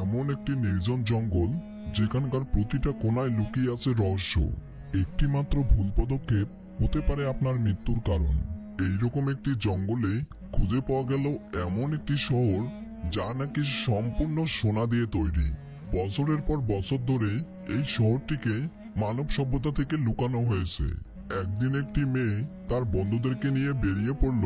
এমন একটি নির্জন জঙ্গল যেখানকার প্রতিটা কোনায় লুকিয়ে আছে রহস্য। একটি মাত্র ভুল পদক্ষেপ হতে পারে আপনার মৃত্যুর কারণ। এইরকম একটি জঙ্গলে খুঁজে পাওয়া গেল এমন একটি শহর যা নাকি সম্পূর্ণ সোনা দিয়ে তৈরি। বছরের পর বছর ধরে এই শহরটিকে মানব সভ্যতা থেকে লুকানো হয়েছে। একদিন একটি মেয়ে তার বন্ধুদেরকে নিয়ে বেরিয়ে পড়ল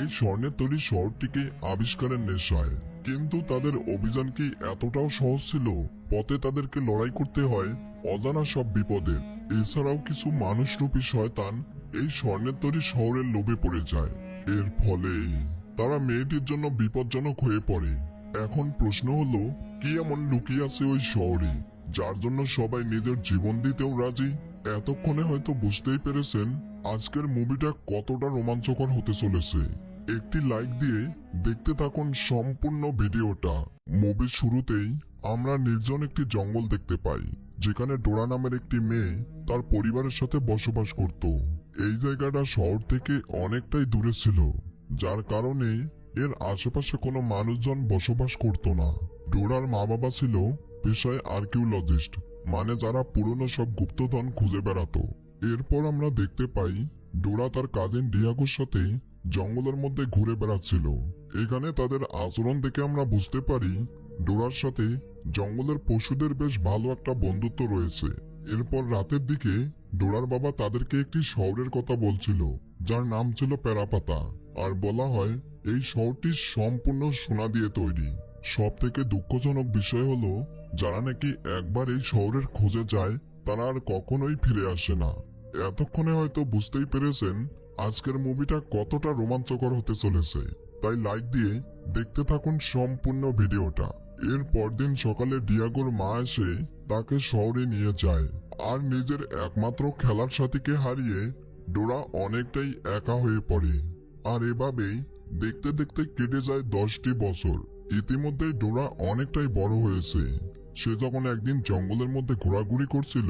এই স্বর্ণের তৈরি শহরটিকে আবিষ্কারের নেশায়। কিন্তু তাদের অভিযান কি এতটাও সহজ ছিল? পথে তাদেরকে লড়াই করতে হয়, অজানা সব বিপদের এছাড়াও কিছু মানুষরূপী শয়তান এই স্বর্ণের তৈরি শহরের লোভে পড়ে যায়। এর ফলে তারা মেয়েটির জন্য বিপজ্জনক হয়ে পড়ে। এখন প্রশ্ন হলো, কি এমন লুকিয়ে আছে ওই শহরে, যার জন্য সবাই নিজের জীবন দিতেও রাজি? এতক্ষণে হয়তো বুঝতেই পেরেছেন, আজকের মুভিটা কতটা রোমাঞ্চকর হতে চলেছে। একটি লাইক দিয়ে দেখতে থাকুন সম্পূর্ণ ভিডিওটা। মুভির শুরুতেই আমরা নির্জন একটি জঙ্গল দেখতে পাই, যেখানে ডোরা নামের একটি মেয়ে তার পরিবারের সাথে বসবাস করত। এই জায়গাটা শহর থেকে অনেকটাই দূরে ছিল, যার কারণে এর আশেপাশে কোনো মানুষজন বসবাস করত না। ডোরার মা বাবা ছিল পেশায় আর্কিওলজিস্ট মানে যারা পুরনো সব গুপ্তধন খুঁজে বেড়াতো। এরপর আমরা দেখতে পাই, ডোরা তার কাজিন ডিয়াগোর সাথে জঙ্গলের মধ্যে ঘুরে বেড়াচ্ছিল। এখানে তাদের আচরণ দেখে আমরা বুঝতে পারি, ডোরার সাথে জঙ্গলের পশুদের বেশ ভালো একটা বন্ধুত্ব রয়েছে। এরপর রাতের দিকে ডোরার বাবা তাদেরকে একটি শহরের কথা বলছিল, যার নাম ছিল প্যারাপাতা আর বলা হয়, এই শহরটি সম্পূর্ণ সোনা দিয়ে তৈরি। সব থেকে দুঃখজনক বিষয় হলো, যারা নাকি একবার এই শহরের খোঁজে যায়, তারা আর কখনোই ফিরে আসে না। এতক্ষণে হয়তো বুঝতেই পেরেছেন আজকের মুভিটা কতটা রোমাঞ্চকর হতে চলেছে, তাই লাইক দিয়ে দেখতে থাকুন সম্পূর্ণ ভিডিওটা। এর পরদিন সকালে ডিয়াগোর মা এসে তাকে শহরে নিয়ে যায়, আর নিজের একমাত্র খেলার সাথীকে হারিয়ে ডোরা অনেকটাই একা হয়ে পড়ে। আর এভাবেই দেখতে দেখতে কেটে যায় দশটি বছর। ইতিমধ্যে ডোরা অনেকটাই বড় হয়েছে। সে যখন একদিন জঙ্গলের মধ্যে ঘোরাঘুরি করছিল,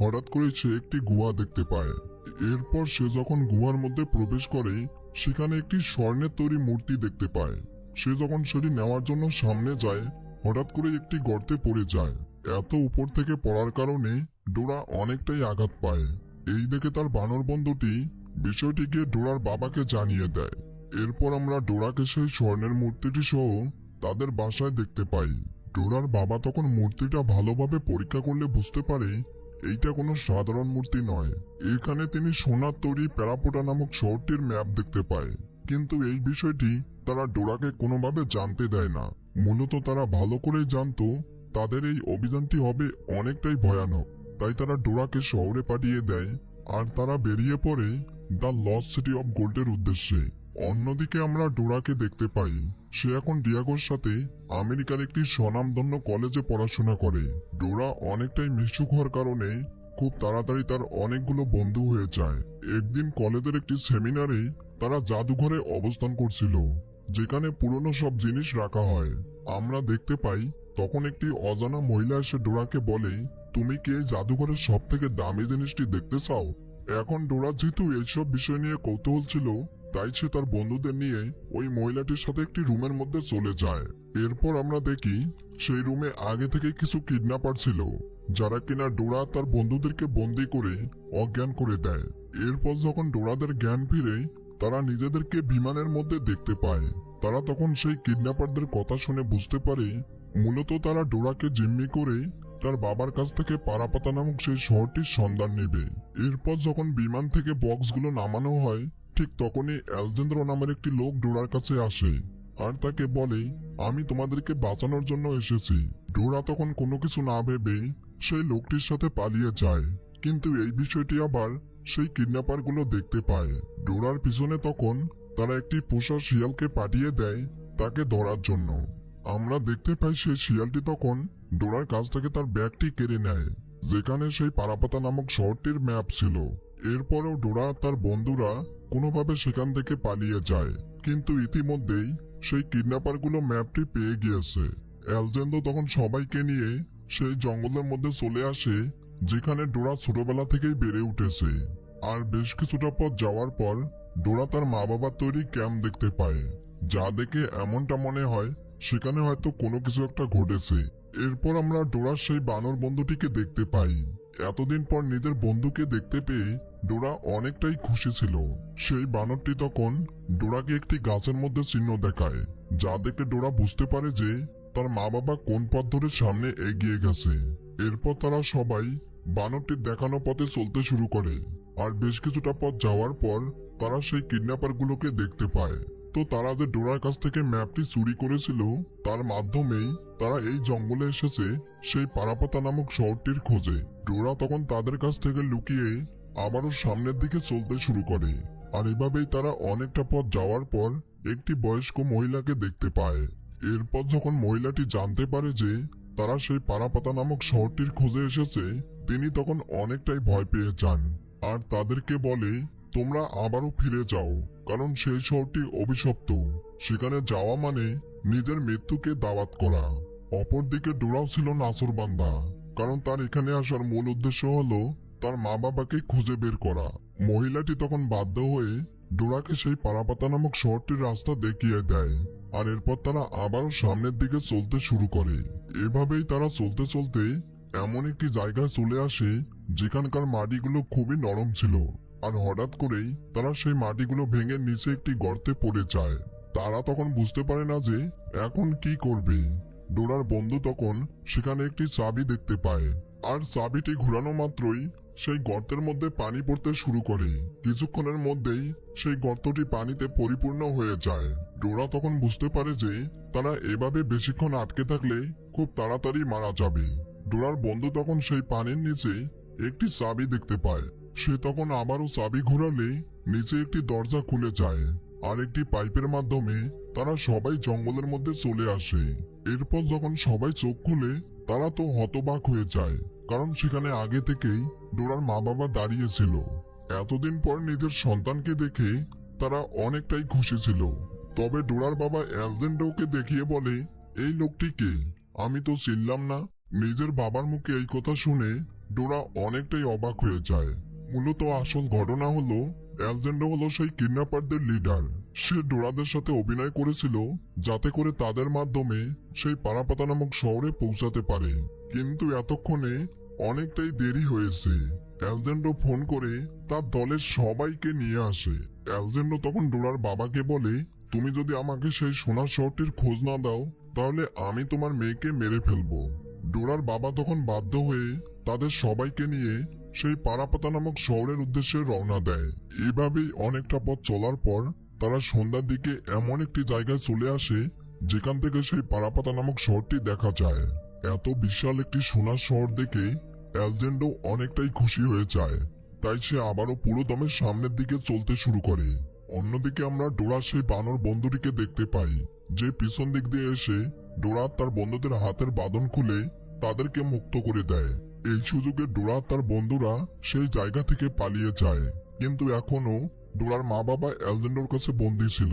হঠাৎ করে সে একটি গুহা দেখতে পায়। এরপর সে যখন গুহার মধ্যে প্রবেশ করে, সেখানে একটি স্বর্ণের তৈরি মূর্তি দেখতে পায়। সে যখন সেটি নেওয়ার জন্য সামনে যায়, হঠাৎ করে একটি গর্তে পড়ে যায়। এত উপর থেকে পড়ার কারণে ডোরা অনেকটাই আঘাত পায়। এই দেখে তার বানর বন্ধুটি বিষয়টিকে ডোরার বাবাকে জানিয়ে দেয়। এরপর আমরা ডোরাকে সেই স্বর্ণের মূর্তিটি সহ তাদের বাসায় দেখতে পাই। ডোরার বাবা তখন মূর্তিটা ভালোভাবে পরীক্ষা করলে বুঝতে পারে এইটা কোনো সাধারণ মূর্তি নয়। এখানে তিনি সোনার তৈরি প্যারাপোটা নামক শহরটির ম্যাপ দেখতে পায়। কিন্তু এই বিষয়টি তারা ডোরাকে কোনোভাবে জানতে দেয় না। মূলত তারা ভালো করেই জানতো, তাদের এই অভিযানটি হবে অনেকটাই ভয়ানক। তাই তারা ডোরাকে শহরে পাঠিয়ে দেয়, আর তারা বেরিয়ে পড়ে দ্য লস সিটি অফ গোল্ডের উদ্দেশ্যে। অন্যদিকে আমরা ডোরাকে দেখতে পাই। সে এখন ডিয়াগোর সাথে আমেরিকার একটি স্বনামধন্য কলেজে পড়াশোনা করে। ডোরা অনেকটাই মিশুক হওয়ার কারণে খুব তাড়াতাড়ি তার অনেকগুলো বন্ধু হয়ে যায়। একদিন কলেজের একটি সেমিনারে তারা জাদুঘরে অবস্থান করছিল, যেখানে পুরনো সব জিনিস রাখা হয়। আমরা দেখতে পাই, তখন একটি অজানা মহিলা এসে ডোরাকে বলে, তুমি কি জাদুঘরের সব থেকে দামি জিনিসটি দেখতে চাও? এখন ডোরা যেহেতু এইসব বিষয় নিয়ে কৌতূহল ছিল তাই সে তার বন্ধুদের নিয়ে ওই মহিলাটির সাথে একটি রুমের মধ্যে চলে যায়। এরপর আমরা দেখি সেই রুমে আগে থেকে কিছু কিডন্যাপার ছিল, যারা কিনা ডোরা তার বন্ধুদেরকে বন্দি করে অজ্ঞান করে দেয়। এরপর যখন ডোরাদের জ্ঞান ফিরে, তারা নিজেদেরকে বিমানের মধ্যে দেখতে পায়। তারা তখন সেই কিডন্যাপারদের কথা শুনে বুঝতে পারে, মূলত তারা ডোরাকে জিম্মি করে তার বাবার কাছ থেকে পারাপাতা নামক সেই শহরটির সন্ধান নেবে। এরপর যখন বিমান থেকে বক্সগুলো নামানো হয় ঠিক তখনই অ্যালজেন্দ্র নামের একটি লোক ডোরার কাছে আসে আর তাকে বলে, আমি তোমাদেরকে বাঁচানোর জন্য এসেছি। ডোরা তখন কোনো কিছু না ভেবে সেই লোকটির সাথে পালিয়ে যায়। কিন্তু এই বিষয়টি আবার সেই কিডন্যাপারগুলো দেখতে পায়। ডোরার পিছনে তখন তারা একটি পোষা শিয়ালকে পাঠিয়ে দেয় তাকে ধরার জন্য। আমরা দেখতে পাই সেই শিয়ালটি তখন ডোরার কাছ থেকে তার ব্যাগটি কেড়ে নেয়, যেখানে সেই পারাপাতা নামক শহরটির ম্যাপ ছিল। এরপরেও ডোরা তার বন্ধুরা কোনোভাবে সেখান থেকে পালিয়ে যায়। কিন্তু ইতিমধ্যেই সেই কিডন্যাপারগুলো ম্যাপটি পেয়ে গিয়েছে। অ্যালজেন্দো তখন সবাইকে নিয়ে সেই জঙ্গলের মধ্যে চলে আসে, যেখানে ডোরা ছোটবেলা থেকেই বেড়ে উঠেছে। আর বেশ কিছুটা পথ যাওয়ার পর ডোরা তার মা বাবার তৈরি ক্যাম্প দেখতে পায়, যা দেখে এমনটা মনে হয় সেখানে হয়তো কোনো কিছু একটা ঘটেছে। এরপর আমরা ডোরার সেই বানর বন্ধুটিকে দেখতে পাই। এতদিন পর নিজের বন্ধুকে দেখতে পেয়ে ডোরা অনেকটাই খুশি ছিল। সেই বানরটি তখন ডোরাকে একটি গাছের মধ্যে চিহ্ন দেখায়, যা দেখে ডোরা বুঝতে পারে যে তার মা বাবা কোন পথ ধরে সামনে এগিয়ে গেছে। এরপর তারা সবাই বানরটির দেখানো পথে চলতে শুরু করে, আর বেশ কিছুটা পথ যাওয়ার পর তারা সেই কিডন্যাপারগুলোকে দেখতে পায়। তো তারা যে ডোরার কাছ থেকে ম্যাপটি চুরি করেছিল, তার মাধ্যমেই তারা এই জঙ্গলে এসেছে, সেই পারাপাতা নামক শহরটির খোঁজে। ডোরা তখন তাদের কাছ থেকে লুকিয়ে আবারও সামনের দিকে চলতে শুরু করে। আর এভাবেই তারা অনেকটা পথ যাওয়ার পর একটি বয়স্ক মহিলাকে দেখতে পায়। এরপর যখন মহিলাটি জানতে পারে যে তারা সেই পারাপাতা নামক শহরটির খোঁজে এসেছে, তিনি তখন অনেকটাই ভয় পেয়ে যান। আর তাদেরকে বলে তোমরা আবারও ফিরে যাও, কারণ সেই শহরটি অভিশপ্ত। সেখানে যাওয়া মানে নিজের মৃত্যুকে দাওয়াত করা। অপরদিকে ডোরাও ছিল নাসরবান্দা, কারণ তার এখানে আসার মূল উদ্দেশ্য হলো তার মা বাবাকে খুঁজে বের করা। মহিলাটি তখন বাধ্য হয়ে ডোরাকে সেই পারাপাতা নামক শহরটির রাস্তা দেখিয়ে দেয়, আর এরপর তারা আবারও সামনের দিকে চলতে শুরু করে। এভাবেই তারা চলতে চলতে এমন একটি জায়গায় চলে আসে, যেখানকার মাটিগুলো খুবই নরম ছিল। আর হঠাৎ করেই তারা সেই মাটিগুলো ভেঙে নিচে একটি গর্তে পড়ে যায়। তারা তখন বুঝতে পারে না যে এখন কি করবে। ডোরার বন্ধু তখন সেখানে একটি চাবি দেখতে পায়। আর চাবিটি ঘোরানো মাত্রই সেই গর্তের মধ্যে পানি পড়তে শুরু করে। কিছুক্ষণের মধ্যেই সেই গর্তটি পানিতে পরিপূর্ণ হয়ে যায়। ডোরা তখন বুঝতে পারে যে তারা এভাবে বেশিক্ষণ আটকে থাকলে খুব তাড়াতাড়ি মারা যাবে। ডোরার বন্ধু তখন সেই পানির নিচে একটি চাবি দেখতে পায়। সে তখন আবারও চাবি ঘোরালে নিচে একটি দরজা খুলে যায় আর একটি পাইপের মাধ্যমে তারা সবাই জঙ্গলের মধ্যে চলে আসে। এরপর যখন সবাই চোখ খুলে, তারা তো হতবাক হয়ে যায়, কারণ সেখানে আগে থেকেই ডোরার মা বাবা দাঁড়িয়েছিল এতদিন পর নিজের সন্তানকে দেখে তারা অনেকটাই খুশি ছিল। তবে ডোরার বাবা অ্যালজেন্ডোকে দেখিয়ে বলে, এই লোকটিকে আমি তো চিনলাম না। নিজের বাবার মুখে এই কথা শুনে ডোরা অনেকটাই অবাক হয়ে যায়। মূলত আসল ঘটনা হলো অ্যালজেন্ডো হলো সেই কিডন্যাপারদের লিডার সে ডোরাদের সাথে অভিনয় করেছিল, যাতে করে তাদের মাধ্যমে সেই পারাপাতা নামক শহরে পৌঁছাতে পারে। কিন্তু এতক্ষণে অনেকটাই দেরি হয়েছে। অ্যালজেন্ডো ফোন করে তার দলের সবাইকে নিয়ে আসে। অ্যালজেন্ডো তখন ডোরার বাবাকে বলে, তুমি যদি আমাকে সেই সোনার শহরটির খোঁজ না দাও, তাহলে আমি তোমার মেয়েকে মেরে ফেলব। ডোরার বাবা তখন বাধ্য হয়ে তাদের সবাইকে নিয়ে সেই পারাপাতা নামক শহরের উদ্দেশ্যে রওনা দেয়। এভাবেই অনেকটা পথ চলার পর তারা সন্ধ্যার দিকে এমন একটি জায়গায় চলে আসে, যেখান থেকে সেই পারাপাতা নামক শহরটি দেখা যায়। এত বিশাল একটি সোনার শহর দেখে অ্যালজেন্ডো অনেকটাই খুশি হয়ে যায়। তাই সে আবারও পুরো দমে সামনের দিকে চলতে শুরু করে। অন্যদিকে আমরা ডোরা সেই বানর বন্ধুটিকে দেখতে পাই, যে পিছন দিক দিয়ে এসে ডোরা তার বন্ধুদের হাতের বাঁধন খুলে তাদেরকে মুক্ত করে দেয়। এই সুযোগে ডোরা তার বন্ধুরা সেই জায়গা থেকে পালিয়ে যায়। কিন্তু এখনও ডোরার মা বাবা অ্যালজেন্ডোর কাছে বন্দী ছিল।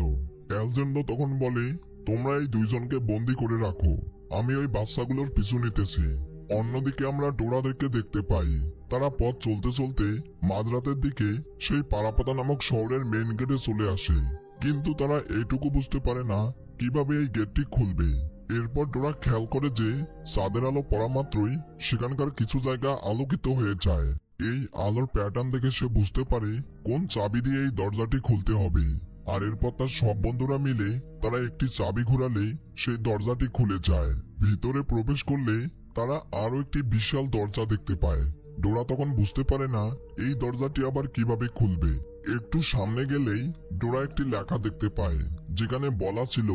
অ্যালজেন্ডো তখন বলে, তোমরা এই দুইজনকে বন্দি করে রাখো। আমি ওই বাচ্চাগুলোর পিছু নিতেছি। অন্যদিকে আমরা ডোরাদেরকে দেখতে পাই। তারা পথ চলতে চলতে মাঝরাতের দিকে সেই পারাপাতা নামক শহরের মেন গেটে চলে আসে। কিন্তু তারা এইটুকু বুঝতে পারে না কীভাবে এই গেটটি খুলবে। এরপর ডোরা খেয়াল করে যে চাঁদের আলো পড়া মাত্রই সেখানকার কিছু জায়গা আলোকিত হয়ে যায়। এই আলোর প্যাটার্ন দেখে সে বুঝতে পারে কোন চাবি দিয়ে এই দরজাটি খুলতে হবে। আর এরপর তার সব বন্ধুরা মিলে তারা একটি চাবি ঘোরালে সেই দরজাটি খুলে যায়। ভিতরে প্রবেশ করলে তারা আরও একটি বিশাল দরজা দেখতে পায়। ডোরা তখন বুঝতে পারে না এই দরজাটি আবার কীভাবে খুলবে। একটু সামনে গেলেই ডোরা একটি লেখা দেখতে পায়, যেখানে বলা ছিল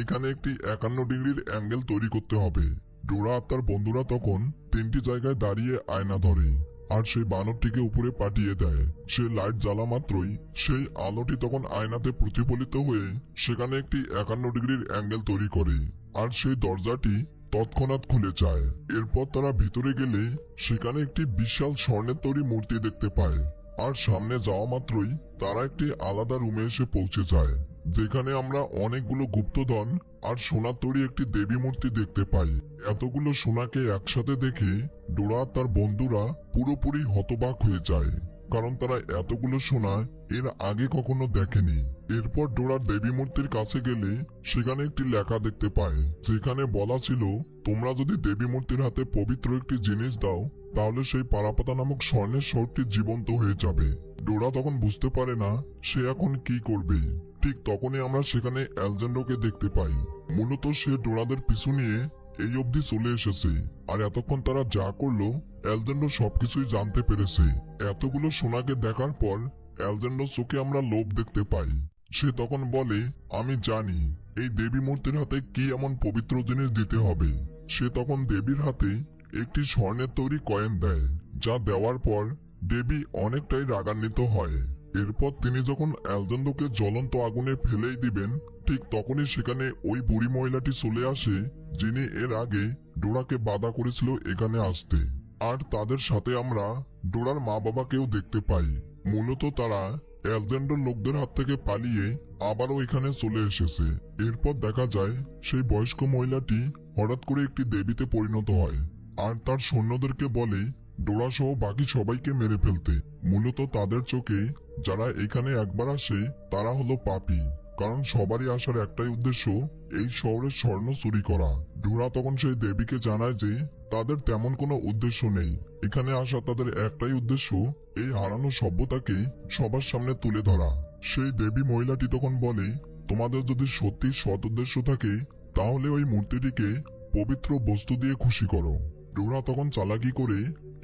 এখানে একটি একান্ন ডিগ্রির অ্যাঙ্গেল তৈরি করতে হবে। ডোরা আর তার বন্ধুরা তখন তিনটি জায়গায় দাঁড়িয়ে আয়না ধরে আর সেই বানরটিকে উপরে পাঠিয়ে দেয়। সে লাইট জ্বালা মাত্রই সেই আলোটি তখন আয়নাতে প্রতিফলিত হয়ে সেখানে একটি একান্ন ডিগ্রির অ্যাঙ্গেল তৈরি করে আর সেই দরজাটি তৎক্ষণাৎ খুলে যায়। এরপর তারা ভিতরে গেলে সেখানে একটি বিশাল স্বর্ণের তৈরি মূর্তি দেখতে পায়। আর সামনে যাওয়া মাত্রই তারা একটি আলাদা রুমে এসে পৌঁছে যায়। যেখানে আমরা অনেকগুলো গুপ্তধন আর সোনার তৈরি একটি দেবী মূর্তি দেখতে পাই। এতগুলো সোনাকে একসাথে দেখে ডোরা তার বন্ধুরা পুরোপুরি হতবাক হয়ে যায়, কারণ তারা এতগুলো সোনা এর আগে কখনো দেখেনি। এরপর ডোরার দেবী মূর্তির কাছে গেলে সেখানে একটি লেখা দেখতে পায়, যেখানে বলা ছিল, তোমরা যদি দেবী মূর্তির হাতে পবিত্র একটি জিনিস দাও তাহলে সেই পারাপাতা নামক স্বর্ণের শহরটি জীবন্ত হয়ে যাবে। ডোরা তখন বুঝতে পারে না সে এখন কি করবে। ঠিক তখনই আমরা সেখানে অ্যালজেন্ডোকে দেখতে পাই। মূলত সে ডোরাদের পিছু নিয়ে এই অবধি চলে এসেছে। আর এতক্ষণ তারা যা করল, অ্যালজেন্ডো সবকিছুই জানতে পেরেছে। এতগুলো সোনাকে দেখার পর অ্যালজেন্ডোর চোখে আমরা লোভ দেখতে পাই। সে তখন বলে, আমি জানি এই দেবী মূর্তির হাতে কি এমন পবিত্র জিনিস দিতে হবে। সে তখন দেবীর হাতে একটি স্বর্ণের তৈরি কয়েন দেয়, যা দেওয়ার পর দেবী অনেকটাই রাগান্বিত হয়। এরপর তিনি যখন অ্যালজেন্ডোকে জ্বলন্ত আগুনে ফেলেই দিবেন, ঠিক তখনই সেখানে ওই বুড়ি মহিলাটি চলে আসে, যিনি এর আগে ডোরাকে বাধা করেছিল এখানে আসতে। আর তাদের সাথে আমরা ডোরার মা বাবাকেও দেখতে পাই। মূলত তারা অ্যালজেন্ডোর লোকদের হাত থেকে পালিয়ে আবারও এখানে চলে এসেছে। এরপর দেখা যায়, সেই বয়স্ক মহিলাটি হঠাৎ করে একটি দেবীতে পরিণত হয়। আর তার সৈন্যদেরকে বলে ডোরা সহ বাকি সবাইকে মেরে ফেলতে। মূলত তাদের চোখে যারা এখানে একবার আসে, তারা হলো পাপী। কারণ সবারই আসার একটাই উদ্দেশ্য, এই শহরের স্বর্ণ চুরি করা। ডোরা তখন সেই দেবীকে জানায় যে, তাদের তেমন কোনো উদ্দেশ্য নেই। এখানে আসা তাদের একটাই উদ্দেশ্য, এই হারানো সভ্যতাকে সবার সামনে তুলে ধরা। সেই দেবী মহিলাটি তখন বলে, তোমাদের যদি সত্যি সৎ উদ্দেশ্য থাকে, তাহলে ওই মূর্তিটিকে পবিত্র বস্তু দিয়ে খুশি করো। ডোরা তখন চালাকি করে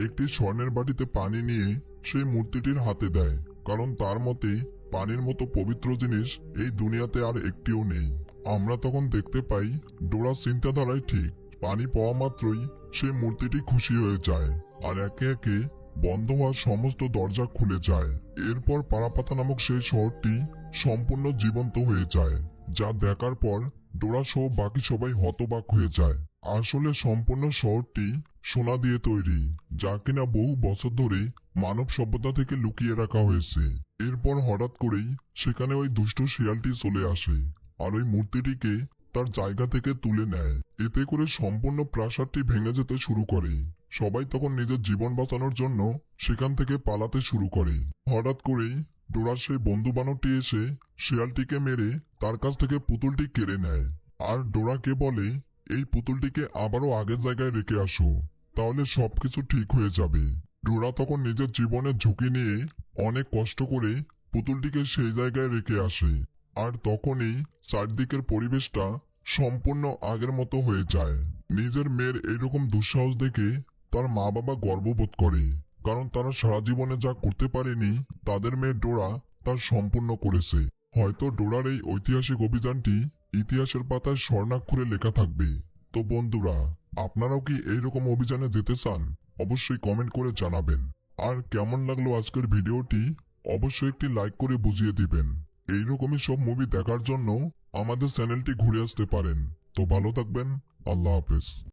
একটি স্বর্ণের বাটিতে পানি নিয়ে সেই মূর্তিটির হাতে দেয়, কারণ তার মতে পানির মতো পবিত্র জিনিস এই দুনিয়াতে আর একটিও নেই। আমরা তখন দেখতে পাই ডোরা চিন্তাধারায় ঠিক, পানি পাওয়া মাত্রই সেই মূর্তিটি খুশি হয়ে যায় আর একে একে বন্ধ হওয়া সমস্ত দরজা খুলে যায়। এরপর পারাপাতা নামক সেই শহরটি সম্পূর্ণ জীবন্ত হয়ে যায়, যা দেখার পর ডোরা সহ বাকি সবাই হতবাক হয়ে যায়। আসলে সম্পূর্ণ শহরটি সোনা দিয়ে তৈরি, যা কিনা বহু বছর ধরে মানব সভ্যতা থেকে লুকিয়ে রাখা হয়েছে। এরপর হঠাৎ করেই সেখানে ওই দুষ্ট শিয়ালটি চলে আসে আর ওই মূর্তিটিকে তার জায়গা থেকে তুলে নেয়। এতে করে সম্পূর্ণ প্রাসাদটি ভেঙে যেতে শুরু করে। সবাই তখন নিজের জীবন বাঁচানোর জন্য সেখান থেকে পালাতে শুরু করে। হঠাৎ করেই ডোরার সেই বন্ধু বানরটি এসে শিয়ালটিকে মেরে তার কাছ থেকে পুতুলটি কেড়ে নেয়। আর ডোরাকে বলে এই পুতুলটিকে আবারও আগের জায়গায় রেখে আসো, তাহলে সবকিছু ঠিক হয়ে যাবে। ডোরা তখন নিজের জীবনের ঝুঁকি নিয়ে অনেক কষ্ট করে পুতুলটিকে সেই জায়গায় রেখে আসে, আর তখনই চারদিকের পরিবেশটা সম্পূর্ণ আগের মতো হয়ে যায়। নিজের মেয়ের এরকম দুঃসাহস দেখে তার মা বাবা গর্ববোধ করে, কারণ তারা সারা জীবনে যা করতে পারেনি, তাদের মেয়ে ডোরা তার সম্পূর্ণ করেছে। হয়তো ডোরার এই ঐতিহাসিক অভিযানটি ইতিহাসের পাতায় স্বর্ণাক্ষরে লেখা থাকবে। তো বন্ধুরা, আপনারাও কি এইরকম অভিযানে যেতে চান? অবশ্যই কমেন্ট করে জানাবেন। আর কেমন লাগল আজকের ভিডিওটি? অবশ্যই একটি লাইক করে বুঝিয়ে দিবেন। এইরকমই সব মুভি দেখার জন্য আমাদের চ্যানেলটি ঘুরে আসতে পারেন। তো ভালো থাকবেন। আল্লাহ হাফেজ।